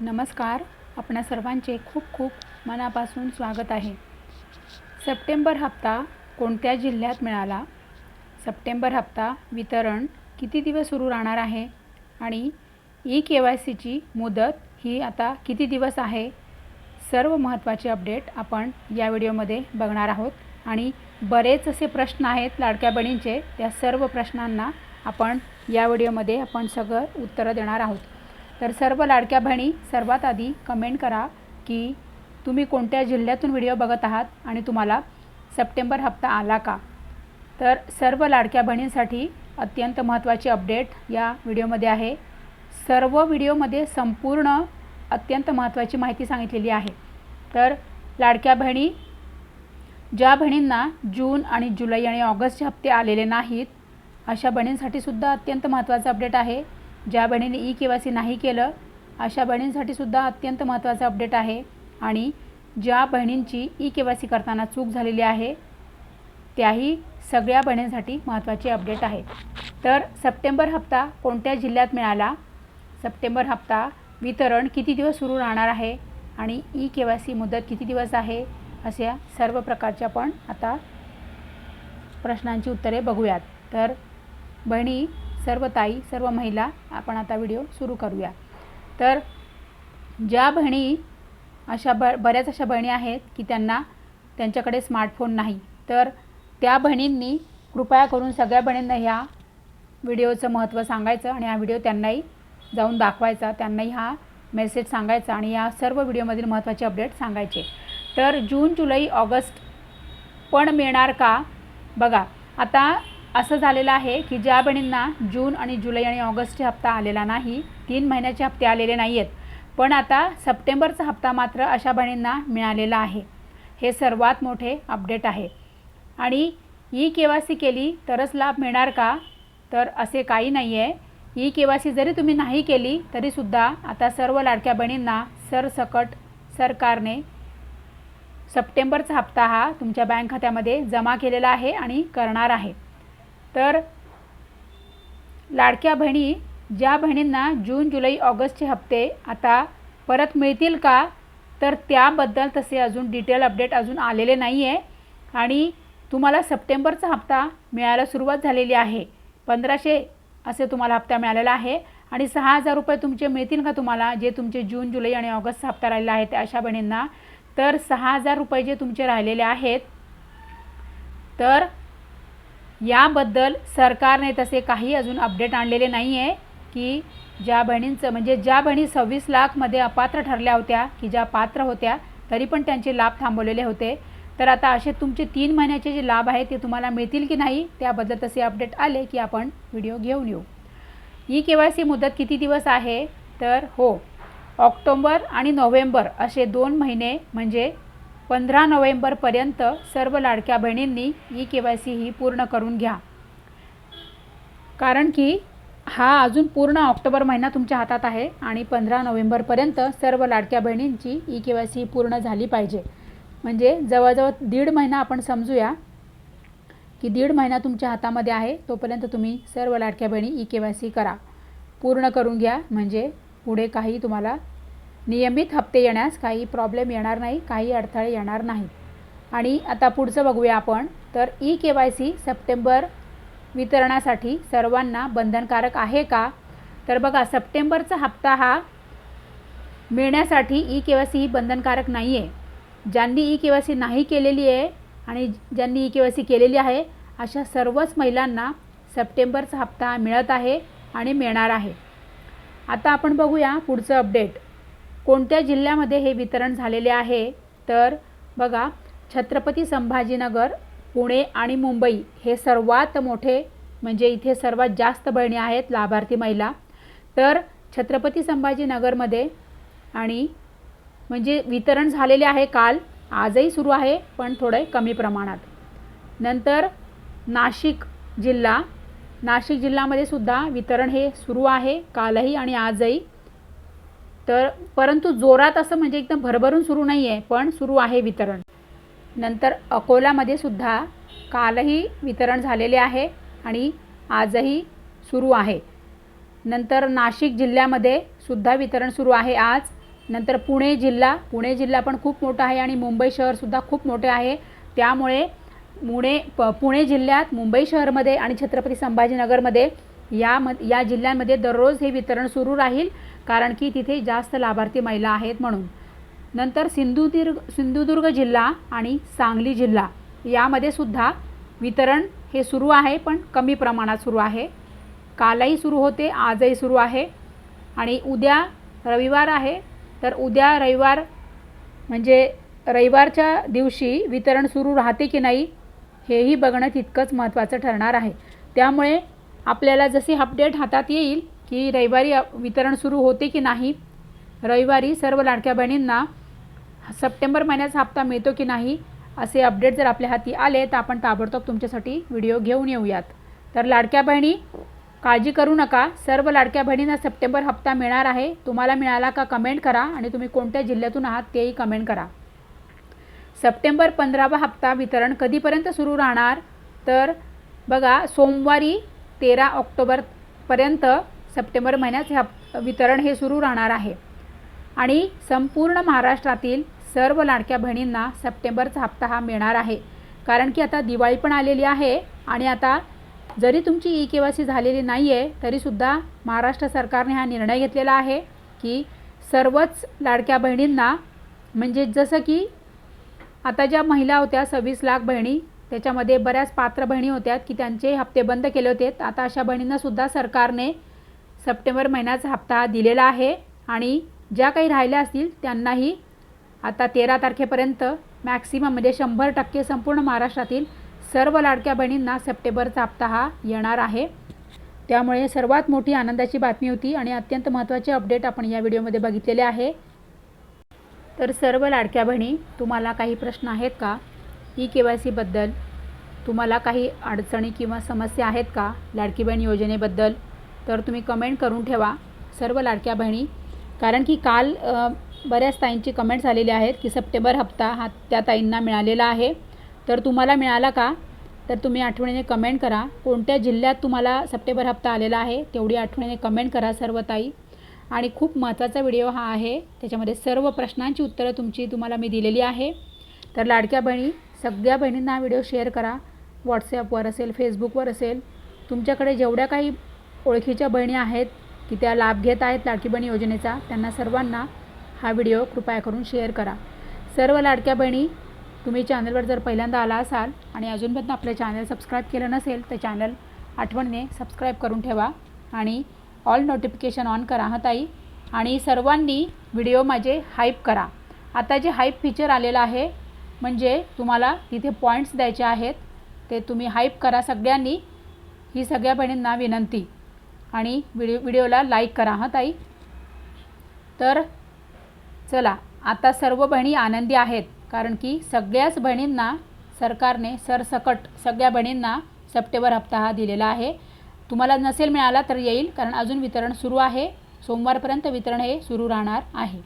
नमस्कार. आपणा सर्वांचे खूप खूप मनापासून स्वागत आहे. सप्टेंबर हप्ता कोणत्या जिल्ह्यात मिळाला? सप्टेंबर हप्ता वितरण किती दिवस सुरू राहणार आहे? आणि ई के वाय सीची मुदत ही आता किती दिवस आहे? सर्व महत्त्वाचे अपडेट आपण या व्हिडिओमध्ये बघणार आहोत. आणि बरेच असे प्रश्न आहेत लाडक्या बहिणींचे. त्या सर्व प्रश्नांना आपण या व्हिडिओमध्ये आपण सगळं उत्तरं देणार आहोत. तर सर्व लाडक्या बहिणी सर्वात आधी कमेंट करा की तुम्ही कोणत्या जिल्ह्यातून व्हिडिओ बघत आहात आणि तुम्हाला सप्टेंबर हप्ता आला का? तर सर्व लाडक्या बहिणींसाठी अत्यंत महत्त्वाची अपडेट या व्हिडिओमध्ये आहे. सर्व व्हिडिओमध्ये संपूर्ण अत्यंत महत्त्वाची माहिती सांगितलेली आहे. तर लाडक्या बहिणी ज्या बहिणींना जून आणि जुलै आणि ऑगस्टचे हप्ते आलेले नाहीत अशा बहिणींसाठी सुद्धा अत्यंत महत्त्वाचं अपडेट आहे. ज्या बहिणीने ई के वाय सी नाही केलं अशा बहिणींसाठी सुद्धा अत्यंत महत्त्वाचं अपडेट आहे आणि ज्या बहिणींची ई के वाय सी करताना चूक झालेली आहे त्याही सगळ्या बहिणींसाठी महत्त्वाचे अपडेट आहे. तर सप्टेंबर हप्ता कोणत्या जिल्ह्यात मिळाला? सप्टेंबर हप्ता वितरण किती दिवस सुरू राहणार आहे आणि ई के वाय सी मुदत किती दिवस आहे? अशा सर्व प्रकारच्या पण आता प्रश्नांची उत्तरे बघूयात. तर बहिणी सर्व ताई सर्व महिला आपण आता व्हिडिओ सुरू करूया. तर ज्या बहिणी अशा ब बऱ्याच अशा बहिणी आहेत की त्यांना त्यांच्याकडे स्मार्टफोन नाही तर त्या बहिणींनी कृपया करून सगळ्या बहिणींना ह्या व्हिडिओचं महत्त्व सांगायचं आणि हा व्हिडिओ त्यांनाही जाऊन दाखवायचा त्यांनाही हा मेसेज सांगायचा आणि या सर्व व्हिडिओमधील महत्त्वाचे अपडेट सांगायचे. तर जून जुलै ऑगस्ट पण मिळणार का? बघा आता असं झालेलं आहे की ज्या बहिणींना जून आणि जुलै आणि ऑगस्टचे हप्ता आलेला नाही तीन महिन्याचे हप्ते आलेले नाही आहेत पण आता सप्टेंबरचा हप्ता मात्र अशा बहिणींना मिळालेला आहे. हे सर्वात मोठे अपडेट आहे. आणि ई के वाय सी केली तरच लाभ मिळणार का? तर असे काही नाही आहे ई के वाय सी जरी तुम्ही नाही केली तरीसुद्धा आता सर्व लाडक्या बहिणींना सरसकट सरकारने सप्टेंबरचा हप्ता हा तुमच्या बँक खात्यामध्ये जमा केलेला आहे आणि करणार आहे. तर लाडक्या बहिणी ज्या बहिणींना जून जुलै ऑगस्टचे हप्ते आता परत मिळतील का? तर त्याबद्दल तसे अजून डिटेल अपडेट अजून आलेले नाही आहे आणि तुम्हाला सप्टेंबरचा हप्ता मिळायला सुरुवात झालेली आहे. पंधराशे असे तुम्हाला हप्ता मिळालेला आहे. आणि सहा हजार रुपये तुमचे मिळतील का तुम्हाला? जे तुमचे जून जुलै आणि ऑगस्टचा हप्ता राहिलेला आहे त्या अशा बहिणींना. तर सहा हजार रुपये जे तुमचे राहिलेले आहेत तर याबद्दल सरकारने तसे काही अजून अपडेट आणलेले नाही आहे की ज्या बहिणींचं म्हणजे ज्या बहिणी सव्वीस लाखमध्ये अपात्र ठरल्या होत्या की ज्या पात्र होत्या तरी पण त्यांचे लाभ थांबवलेले होते. तर आता असे तुमचे तीन महिन्याचे जे लाभ आहेत ते तुम्हाला मिळतील की नाही त्याबद्दल तसे अपडेट आले की आपण व्हिडिओ घेऊन येऊ. ई के वाय सी मुदत किती दिवस आहे? तर हो ऑक्टोंबर आणि नोव्हेंबर असे दोन महिने म्हणजे पंधरा नोव्हेंबरपर्यंत सर्व लाडक्या बहिणींनी ई के वाय सी ही पूर्ण करून घ्या. कारण की हा अजून पूर्ण ऑक्टोबर महिना तुमच्या हातात आहे आणि पंधरा नोव्हेंबरपर्यंत सर्व लाडक्या बहिणींची ई के वाय सी पूर्ण झाली पाहिजे. म्हणजे जवळजवळ दीड महिना आपण समजूया की दीड महिना तुमच्या हातामध्ये आहे तोपर्यंत तुम्ही सर्व लाडक्या बहिणी ई के वाय सी करा. पूर्ण करून घ्या म्हणजे पुढे काही तुम्हाला नियमित हप्ते येण्यास काही प्रॉब्लेम येणार नाही काही अडथळे येणार नाहीत. आणि आता पुढचं बघूया आपण. तर E K Y C September वितरणासाठी सर्वांना बंधनकारक आहे का? तर बघा सप्टेंबरचा हप्ता हा मिळण्यासाठी ई के वाय सी ही बंधनकारक नाही आहे ज्यांनी ई के वाय सी नाही केलेली आहे आणि ज्यांनी ई के वाय सी केलेली आहे अशा सर्वच महिलांना सप्टेंबरचा हप्ता मिळत आहे आणि मिळणार आहे. आता आपण बघूया पुढचं अपडेट कोणत्या जिल्ह्यामध्ये हे वितरण झालेले आहे? तर बघा छत्रपती संभाजीनगर पुणे आणि मुंबई हे सर्वात मोठे म्हणजे इथे सर्वात जास्त बहिणी आहेत लाभार्थी महिला. तर छत्रपती संभाजीनगरमध्ये आणि म्हणजे वितरण झालेले आहे काल आजही सुरू आहे पण थोडे कमी प्रमाणात. नंतर नाशिक जिल्हा. नाशिक जिल्ह्यामध्ये सुद्धा वितरण हे सुरू आहे कालही आणि आजही. तर परंतु जोरात असं म्हणजे एकदम भरभरून सुरू नाही आहे पण सुरू आहे वितरण. नंतर अकोलामध्ये सुद्धा कालही वितरण झालेले आहे आणि आजही सुरू आहे. नंतर नाशिक जिल्ह्यामध्ये सुद्धा वितरण सुरू आहे आज. नंतर पुणे जिल्हा पुणे जिल्हा पण खूप मोठा आहे आणि मुंबई शहरसुद्धा खूप मोठे आहे. त्यामुळे पुणे प पुणे जिल्ह्यात मुंबई शहरमध्ये आणि छत्रपती संभाजीनगरमध्ये या म या जिल्ह्यांमध्ये दररोज हे वितरण सुरू राहील. कारण की तिथे जास्त लाभार्थी महिला आहेत म्हणून. नंतर सिंधुदुर्ग सिंधुदुर्ग जिल्हा आणि सांगली जिल्हा यामध्ये सुद्धा वितरण हे सुरू आहे पण कमी प्रमाणात सुरू आहे. कालही सुरू होते आजही सुरू आहे. आणि उद्या रविवार आहे तर उद्या रविवार म्हणजे रविवारच्या दिवशी वितरण सुरू राहते की नाही हेही बघणं तितकंच महत्त्वाचं ठरणार आहे. त्यामुळे आपल्याला जसे अपडेट हातात येईल की रविवारी वितरण सुरू होते की नाही? रविवारी सर्व लाडक्या बहिणींना सप्टेंबर महिन्याचा हप्ता मिळतो की नाही असे अपडेट जर आपल्या हाती आले तर आपण ताबडतोब तुमच्यासाठी व्हिडिओ घेऊन येऊयात. तर लाडक्या बहिणी काळजी करू नका. सर्व लाडक्या बहिणींना सप्टेंबर हप्ता मिळणार आहे. तुम्हाला मिळाला का कमेंट करा आणि तुम्ही कोणत्या जिल्ह्यातून आहात तेही कमेंट करा. सप्टेंबर पंधरावा हप्ता वितरण कधीपर्यंत सुरू राहणार? तर बघा सोमवारी तेरा ऑक्टोबरपर्यंत सप्टेंबर महिन्यात हप वितरण हे सुरू राहणार आहे. आणि संपूर्ण महाराष्ट्रातील सर्व लाडक्या बहिणींना सप्टेंबरचा हप्ता हा मिळणार आहे. कारण की आता दिवाळी पण आलेली आहे आणि आता जरी तुमची ई के वाय सी झालेली नाही आहे तरीसुद्धा महाराष्ट्र सरकारने हा निर्णय घेतलेला आहे की सर्वच लाडक्या बहिणींना म्हणजे जसं की आता ज्या महिला होत्या सव्वीस लाख बहिणी त्याच्यामध्ये बऱ्याच पात्र बहिणी होत्या की त्यांचे हप्ते बंद केले होते. आता अशा बहिणींनासुद्धा सरकारने सप्टेंबर महिन्याचा हप्ता हा दिलेला आहे आणि ज्या काही राहिल्या असतील त्यांनाही आता तेरा तारखेपर्यंत मॅक्सिमम म्हणजे शंभर टक्के संपूर्ण महाराष्ट्रातील सर्व लाडक्या बहिणींना सप्टेंबरचा हप्ता हा येणार आहे. त्यामुळे सर्वात मोठी आनंदाची बातमी होती आणि अत्यंत महत्त्वाचे अपडेट आपण या व्हिडिओमध्ये बघितलेले आहे. तर सर्व लाडक्या बहिणी तुम्हाला काही प्रश्न आहेत का? ई के वाय सीबद्दल तुम्हाला काही अडचणी किंवा समस्या आहेत का लाडकी बहीण योजनेबद्दल? तर तुम्ही कमेंट करून ठेवा सर्व लाडक्या बहिणी. कारण की काल बऱ्याच ताईंची कमेंट्स आलेले आहेत की सप्टेंबर हप्ता हा त्या ताईंना मिळालेला आहे. तर तुम्हाला मिळाला का? तर तुम्ही आठवणीने कमेंट करा. कोणत्या जिल्ह्यात तुम्हाला सप्टेंबर हप्ता आलेला आहे तेवढी आठवणीने कमेंट करा सर्व ताई. आणि खूप महत्त्वाचा व्हिडिओ हा आहे त्याच्यामध्ये सर्व प्रश्नांची उत्तरं तुमची तुम्हाला मी दिलेली आहे. तर लाडक्या बहिणी सगळ्या बहिणींना हा व्हिडिओ शेअर करा. व्हॉट्सॲपवर असेल फेसबुकवर असेल तुमच्याकडे जेवढ्या काही ओळखीच्या बहिणी आहेत की त्या लाभ घेत आहेत लाडकी बहीण योजनेचा त्यांना सर्वांना हा व्हिडिओ कृपया करून शेअर करा. सर्व लाडक्या बहिणी तुम्ही चॅनलवर जर पहिल्यांदा आला असाल आणि अजूनपर्यंत आपलं चॅनल सबस्क्राईब केलं नसेल तर चॅनल आठवणीने सबस्क्राईब करून ठेवा आणि ऑल नोटिफिकेशन ऑन करा हा ताई. आणि सर्वांनी व्हिडिओ माझे हाईप करा. आता जे हाईप फीचर आलेलं आहे म्हणजे तुम्हाला तिथे पॉईंट्स द्यायचे आहेत ते तुम्ही हाईप करा सगळ्यांनी. ही सगळ्या बहिणींना विनंती. आणि व्हिडिओ व्हिडिओला लाईक करा हां ताई. तर चला आता सर्व बहिणी आनंदी आहेत कारण की सगळ्याच बहिणींना सरकारने सरसकट सगळ्या बहिणींना सप्टेंबर हप्ता हा दिलेला आहे. तुम्हाला नसेल मिळाला तर येईल कारण अजून वितरण सुरू आहे. सोमवारपर्यंत वितरण हे सुरू राहणार आहे.